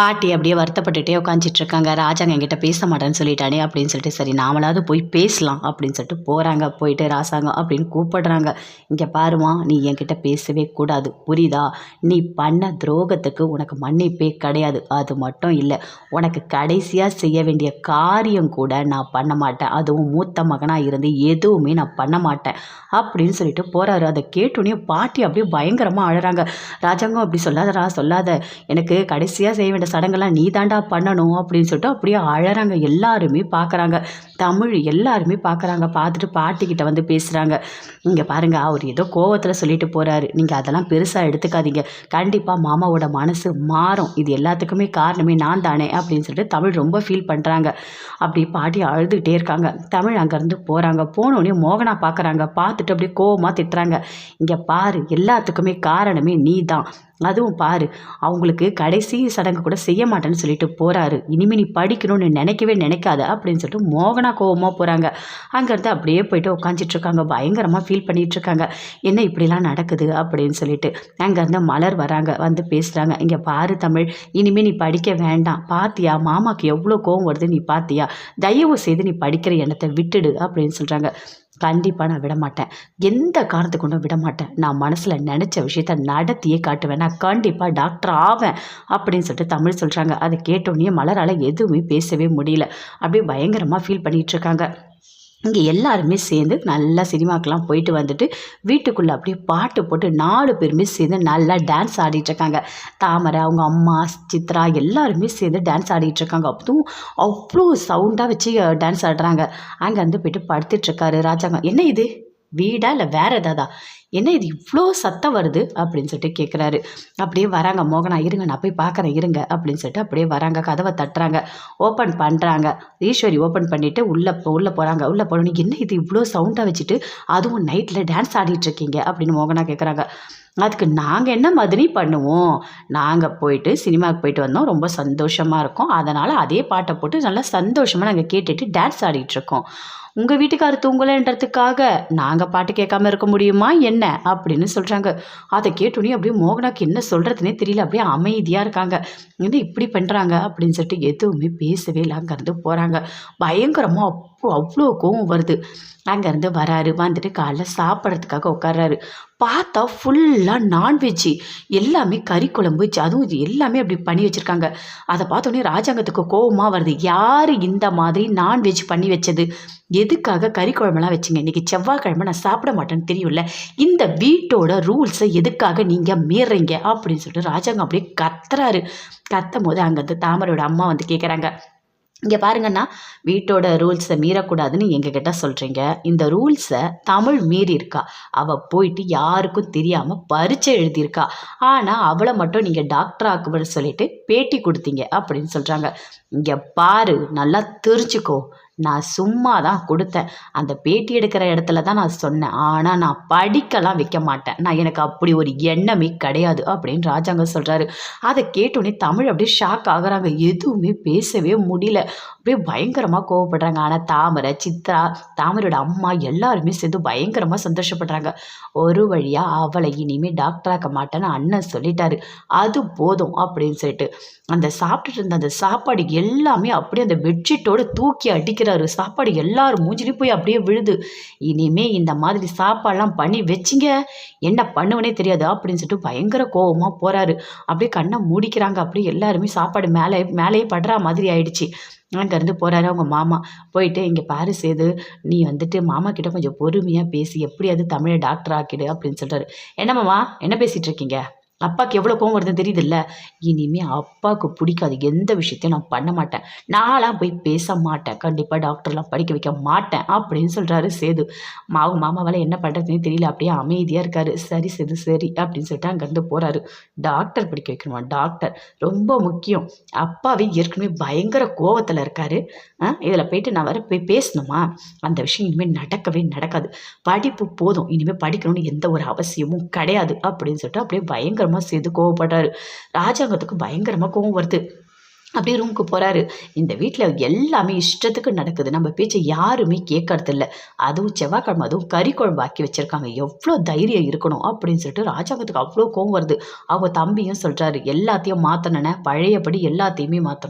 பாட்டி அப்படியே வருத்தப்பட்டுட்டே உட்காந்துட்டு இருக்காங்க ராஜாங்க என்கிட்ட பேச மாட்டேன்னு சொல்லிட்டானே அப்படின்னு சொல்லிட்டு சரி நாமளாவது போய் பேசலாம் அப்படின்னு சொல்லிட்டு போகிறாங்க போயிட்டு ராசாங்கம் அப்படின்னு கூப்பிடுறாங்க. இங்கே பாருமா நீ என்கிட்ட பேசவே கூடாது. புரியுதா? நீ பண்ண துரோகத்துக்கு உனக்கு மன்னிப்பே கிடையாது. அது மட்டும் இல்லை உனக்கு கடைசியாக செய்ய வேண்டிய காரியம் கூட நான் பண்ண மாட்டேன். அதுவும் மூத்த மகனாக இருந்து எதுவுமே நான் பண்ண மாட்டேன். அப்படின்னு சொல்லிட்டு போகிறாரு அதை கேட்டோன்னே பாட்டி அப்படியே பயங்கரமாக அழகிறாங்க ராஜாங்கம் அப்படி சொல்லாதரா சொல்லாத. எனக்கு கடைசியாக செய்ய வேண்டிய சடங்கெல்லாம் நீ தாண்டா பண்ணணும் அப்படின்னு சொல்லிட்டு அப்படியே அழறாங்க. எல்லாருமே பார்க்குறாங்க தமிழ் எல்லாருமே பார்க்குறாங்க பார்த்துட்டு பாட்டிக்கிட்ட வந்து பேசுகிறாங்க இங்கே பாருங்க அவர் ஏதோ கோவத்தில் சொல்லிட்டு போகிறாரு நீங்கள் அதெல்லாம் பெருசாக எடுத்துக்காதீங்க. கண்டிப்பாக மாமாவோட மனசு மாறும். இது எல்லாத்துக்குமே காரணமே நான் தானே அப்படின்னு சொல்லிட்டு தமிழ் ரொம்ப ஃபீல் பண்ணுறாங்க அப்படி பாட்டி அழுதுகிட்டே இருக்காங்க. தமிழ் அங்கேருந்து போகிறாங்க போனோடனே மோகனா பார்க்குறாங்க பார்த்துட்டு அப்படியே கோவமாக திட்டுறாங்க. இங்கே பாரு எல்லாத்துக்குமே காரணமே நீ தான் அதுவும் பாரு அவங்களுக்கு கடைசி சடங்கு கூட செய்ய மாட்டேன்னு சொல்லிட்டு போகிறாரு இனிமே நீ படிக்கணும்னு நினைக்கவே நினைக்காத அப்படின்னு சொல்லிட்டு மோகனா கோவமாக போகிறாங்க அங்கேருந்து அப்படியே போயிட்டு உட்காந்துட்டு இருக்காங்க. பயங்கரமாக ஃபீல் பண்ணிட்டு இருக்காங்க. என்ன இப்படிலாம் நடக்குது அப்படின்னு சொல்லிட்டு அங்கேருந்து மலர் வராங்க. வந்து பேசுகிறாங்க இங்கே பாரு தமிழ் இனிமேல் நீ படிக்க வேண்டாம். பாத்தியா? மாமாக்கு எவ்வளோ கோவம் வருது நீ பாத்தியா? தயவு செய்து நீ படிக்கிற எண்ணத்தை விட்டுடு அப்படின்னு சொல்கிறாங்க கண்டிப்பாக நான் விட மாட்டேன் எந்த காரணத்துக்கு கொண்டும் விட மாட்டேன் நான் மனசில் நினச்ச விஷயத்த நடத்தியே காட்டுவேன். நான் கண்டிப்பாக டாக்டர் ஆவேன் அப்படின்னு சொல்லிட்டு தமிழ் சொல்கிறாங்க அதை கேட்டோடனே மலரால் எதுவுமே பேசவே முடியல. அப்படியே பயங்கரமாக ஃபீல் பண்ணிகிட்டு இருக்காங்க. இங்கே எல்லாருமே சேர்ந்து நல்லா சினிமாக்கெலாம் போயிட்டு வந்துட்டு வீட்டுக்குள்ளே அப்படியே பாட்டு போட்டு நாலு பேருமே சேர்ந்து நல்லா டான்ஸ் ஆடிட்டுருக்காங்க. தாமரை அவங்க அம்மா சித்ரா எல்லாருமே சேர்ந்து டான்ஸ் ஆடிட்டுருக்காங்க. இருக்காங்க அவ்வளோ சவுண்டாக வச்சு டான்ஸ் ஆடுறாங்க. அங்கேருந்து போயிட்டு படுத்துட்ருக்காரு ராஜாங்க. என்ன இது? வீடா இல்லை வேற ஏதாவதா என்ன இது இவ்வளோ சத்தம் வருது? அப்படின்னு சொல்லிட்டு கேட்குறாரு அப்படியே வராங்க. மோகனா இருங்க நான் போய் பார்க்குறேன் இருங்க அப்படின்னு சொல்லிட்டு அப்படியே வராங்க. கதவை தட்டுறாங்க. ஓப்பன் பண்ணுறாங்க ஈஸ்வரி ஓப்பன் பண்ணிவிட்டு உள்ளே உள்ளே போகிறாங்க உள்ளே போனோன்னே என்ன இது இவ்வளோ சவுண்டாக வச்சுட்டு அதுவும் நைட்டில் டான்ஸ் ஆடிட்டுருக்கீங்க அப்படின்னு மோகனா கேட்குறாங்க அதுக்கு நாங்கள் என்ன மாதிரி பண்ணுவோம்? நாங்கள் போயிட்டு சினிமாவுக்கு போயிட்டு வந்தோம். ரொம்ப சந்தோஷமாக இருக்கும். அதனால் அதே பாட்டை போட்டு நல்லா சந்தோஷமாக நாங்கள் கேட்டுட்டு டான்ஸ் ஆடிட்டுருக்கோம் உங்கள் வீட்டுக்காரர் தூங்கலைன்றதுக்காக நாங்கள் பாட்டு கேட்காம இருக்க முடியுமா என்ன? அப்படின்னு சொல்கிறாங்க அதை கேட்டோன்னே அப்படியே மோகனாக்கு என்ன சொல்கிறதுனே தெரியல. அப்படியே அமைதியாக இருக்காங்க. என்ன இப்படி பண்ணுறாங்க அப்படின்னு சொல்லிட்டு எதுவுமே பேசவே இல்லை. அங்கேருந்து போகிறாங்க பயங்கரமாக அப்போ அவ்வளோ கோவம் வருது. அங்கேருந்து வராரு. வந்துட்டு காலைல சாப்பிட்றதுக்காக உட்கார்றாரு பார்த்தா ஃபுல்லாக நான்வெஜ்ஜு எல்லாமே கறி குழம்பு அதுவும் இது எல்லாமே அப்படி பண்ணி வச்சுருக்காங்க. அதை பார்த்தோன்னே ராஜாங்கத்துக்கு கோவமாக வருது. யார் இந்த மாதிரி நான்வெஜ் பண்ணி வச்சது? எதுக்காக கறி குழம்புலாம் வச்சிங்க? இன்றைக்கி செவ்வாய்க்கிழமை நான் சாப்பிட மாட்டேன்னு தெரியும்ல. இந்த வீட்டோட ரூல்ஸை எதுக்காக நீங்கள் மீறுறீங்க அப்படின்னு சொல்லிட்டு ராஜாங்கம் அப்படியே கத்துறாரு. கத்தும் போது அங்கேருந்து தாமரையோட அம்மா வந்து கேட்குறாங்க இங்கே பாருங்கன்னா வீட்டோட ரூல்ஸை மீறக்கூடாதுன்னு எங்ககிட்ட சொல்கிறீங்க இந்த ரூல்ஸை தமிழ் மீறி இருக்கா அவள் போயிட்டு யாருக்கும் தெரியாமல் பரீட்சை எழுதியிருக்கா. ஆனால் அவளை மட்டும் நீங்கள் டாக்டர் ஆக்குவன்னு சொல்லிட்டு பேட்டி கொடுத்தீங்க அப்படின்னு சொல்கிறாங்க இங்கே பாரு நல்லா தெரிஞ்சுக்கோ. நான் சும்மா தான் கொடுத்தேன். அந்த பேட்டி எடுக்கிற இடத்துல தான் நான் சொன்னேன். ஆனால் நான் படிக்கலாம் வைக்க மாட்டேன். நான் எனக்கு அப்படி ஒரு எண்ணமே கிடையாது அப்படின்னு ராஜாங்க சொல்கிறாரு அதை கேட்டோன்னே தமிழ் அப்படியே ஷாக் ஆகுறாங்க. எதுவுமே பேசவே முடியல. அப்படியே பயங்கரமாக கோவப்படுறாங்க. ஆனால் தாமரை சித்ரா தாமரையோட அம்மா எல்லாருமே சேர்ந்து பயங்கரமாக சந்தோஷப்படுறாங்க. ஒரு வழியாக அவளை இனிமேல் டாக்டராக்க மாட்டேன்னு அண்ணன் சொல்லிட்டாரு. அது போதும் அப்படின்னு சொல்லிட்டு. அந்த சாப்பிட்டுட்டு இருந்த அந்த சாப்பாடு எல்லாமே அப்படியே அந்த பெட்ஷீட்டோட தூக்கி அடிக்கிறாரு சாப்பாடு எல்லாரும் மூஞ்சிலையும் போய் அப்படியே விழுது. இனிமே இந்த மாதிரி சாப்பாடெல்லாம் பண்ணி வச்சிங்க. என்ன பண்ணுவனே தெரியாது அப்படின்னு சொல்லிட்டு பயங்கர கோவமாக போகிறாரு அப்படியே கண்ணை மூடிக்கிறாங்க. அப்படியே எல்லாருமே சாப்பாடு மேலே மேலேயே படுற மாதிரி ஆயிடுச்சு. அங்கேருந்து போகிறாரு அவங்க மாமா. போயிட்டு இங்கே பாரு சேது நீ வந்துட்டு மாமா கிட்ட கொஞ்சம் பொறுமையாக பேசி. எப்படியாவது தமிழை டாக்டர் ஆக்கிடு அப்படின்னு சொல்கிறாரு என்ன மாமா என்ன பேசிகிட்டு இருக்கீங்க? அப்பாவுக்கு எவ்வளோ கோவம் வருதுன்னு தெரியுதுல்ல? இனிமேல் அப்பாவுக்கு பிடிக்காது. எந்த விஷயத்தையும் நான் பண்ண மாட்டேன். நான்லாம் போய் பேச மாட்டேன். கண்டிப்பாக டாக்டர்லாம் படிக்க வைக்க மாட்டேன் அப்படின்னு சொல்கிறாரு சேது. மாவு மாமாவால் என்ன பண்ணுறதுன்னு தெரியல. அப்படியே அமைதியாக இருக்காரு. சரி சேது சரி அப்படின்னு சொல்லிட்டு அங்கேருந்து போகிறாரு டாக்டர் படிக்க வைக்கணுமா? டாக்டர் ரொம்ப முக்கியம். அப்பாவே ஏற்கனவே பயங்கர கோவத்தில் இருக்காரு. இதில் போயிட்டு நான் வர போய் பேசணுமா? அந்த விஷயம் இனிமேல் நடக்கவே நடக்காது. படிப்பு போதும். இனிமேல் படிக்கணும்னு எந்த ஒரு அவசியமும் கிடையாது அப்படின்னு சொல்லிட்டு அப்படியே பயங்கர பயங்கரமாக சேர்ந்து கோவப்படுறாரு ராஜாங்கத்துக்கு பயங்கரமாக கோவம் வருது. அப்படியே ரூமுக்கு போகிறாரு இந்த வீட்டில் எல்லாமே இஷ்டத்துக்கு நடக்குது. நம்ம பேச்சை யாருமே கேட்கறதில்ல அதுவும் செவ்வாய்க்கிழமை அதுவும் கறி குழம்பு ஆக்கி வச்சுருக்காங்க. எவ்வளோ தைரியம் இருக்கணும் அப்படின்னு சொல்லிட்டு ராஜாங்கத்துக்கு அவ்வளோ கோவம் வருது. அவங்க தம்பியும் சொல்கிறாரு எல்லாத்தையும் மாற்றணுன்னு பழையபடி எல்லாத்தையுமே மாற்றணும்